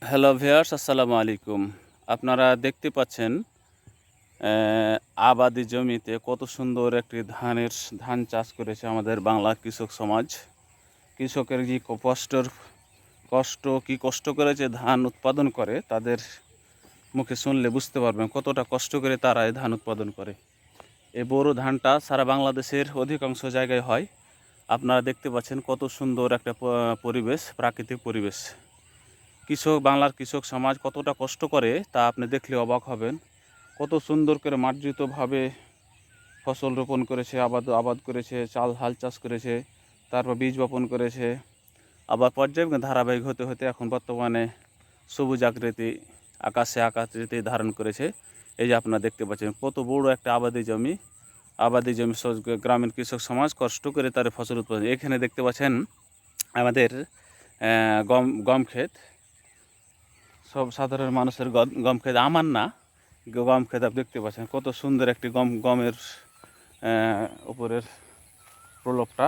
Hello viewers আসসালামু আলাইকুম আপনারা দেখতে পাচ্ছেন আবাদি জমিতে কত সুন্দর একটি ধানের, ধান চাষ করেছে আমাদের বাংলা কৃষক সমাজ। কৃষকের ক- কষ্টর, কষ্ট, কি কষ্ট করে যে ধান উৎপাদন করে, তাদের মুখে শুনলে বুঝতে পারবেন কতটা কষ্ট করে তারা এই ধান উৎপাদন করে। এই বোরো ধানটা সারা বাংলাদেশের অধিকাংশ জায়গায় হয়। আপনারা দেখতে পাচ্ছেন কত সুন্দর একটা পরিবেশ, প্রাকৃতিক পরিবেশ। কৃষক, বাংলার কৃষক সমাজ কতটা কষ্ট করে তা আপনি দেখলে অবাক হবেন। কত সুন্দর করে মার্জিতভাবে ফসল রোপণ করেছে, আবাদ আবাদ করেছে, চাল, হাল চাষ করেছে, তারপর বীজ বপন করেছে। আবার পর্যায়ক্রমে ধারাবাহিক হতে হতে এখন বর্তমানে সবুজ আকৃতি, আকাশে আকৃতি ধারণ করেছে। এই যে আপনারা দেখতে পাচ্ছেন, কত বড় একটা আবাদি জমি। আবাদি জমি গ্রামীণ কৃষক সমাজ কষ্ট করে তার ফসল উৎপাদন। এখানে দেখতে পাচ্ছেন আমাদের গম গম ক্ষেত। সব সাধারণ মানুষের গম খেতে। আমার না, গম খেতে দেখতে পাচ্ছেন কত সুন্দর একটি গম, গমের উপরের প্রলোভটা।